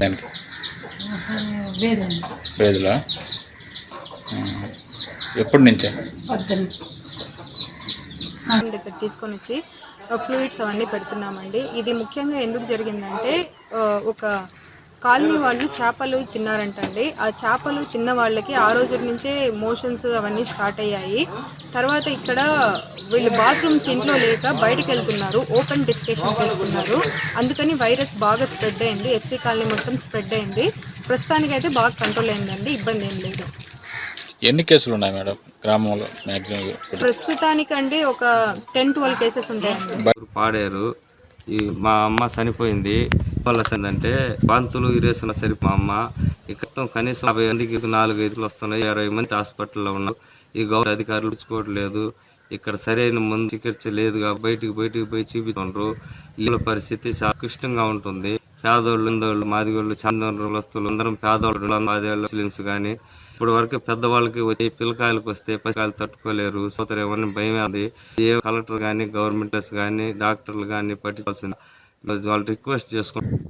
దానికి? వేదులా ఎప్పటి నుంచే? దగ్గర తీసుకొని వచ్చి ఫ్లూయిడ్స్ అవన్నీ పెడుతున్నామండి. ఇది ముఖ్యంగా ఎందుకు జరిగిందంటే ఒక కాలనీ వాళ్ళు చేపలు తిన్నారంటండి. ఆ చేపలు తిన్న వాళ్ళకి ఆ రోజు నుంచే మోషన్స్ అవన్నీ స్టార్ట్ అయ్యాయి. తర్వాత ఇక్కడ వీళ్ళు బాత్రూమ్స్ ఇంట్లో లేక బయటకు వెళ్తున్నారు. ఓపెన్ డిఫికేషన్ చేస్తున్నారు. అందుకని వైరస్ బాగా స్ప్రెడ్ అయింది. ఎస్సీ కాలనీ మొత్తం స్ప్రెడ్ అయింది. ప్రస్తుతానికైతే బాగా కంట్రోల్ అయిందండి. ఇబ్బంది ఏం లేదు. ఎన్ని కేసులు ఉన్నాయి మేడం? గ్రామంలో మ్యాక్సిమం ప్రస్తుతానికండి ఒక టెన్ ట్వెల్వ్ కేసెస్ ఉంటాయండి. పాడారు. ఈ మా అమ్మ చనిపోయింది. చెప్పాల్సింది అంటే వాంతులు ఇరేసిన సరి మా అమ్మ ఇక్కడ కనీసం యాభై మందికి నాలుగు ఐదులు వస్తున్నాయి ఇరవై మంది హాస్పిటల్లో ఉన్నారు. ఈ గవర్నమెంట్ అధికారులు చూసుకోవట్లేదు. ఇక్కడ సరైన మందు చికిత్స లేదు బయటికి బయటికి పోయి చూపిస్తుండ్రు. ఇళ్ళ పరిస్థితి చాలా క్లిష్టంగా ఉంటుంది. పేదోళ్ళు ఉందోళ్ళు మాదిగోళ్ళు చందోళ్ళు వస్తువులు అందరం పేదోళ్ళు మాదిగోళ్ళు ముస్లిమ్స్ కానీ ఇప్పుడు వరకు పెద్దవాళ్ళకి వచ్చి పిల్లకాయలకు వస్తే పసికాయలు తట్టుకోలేరు. సోదరు ఏమన్నా భయం అది ఏ కలెక్టర్ కానీ గవర్నమెంటర్స్ కానీ డాక్టర్లు కానీ పట్టించాల్సింది వాళ్ళు రిక్వెస్ట్ చేసుకుంటారు.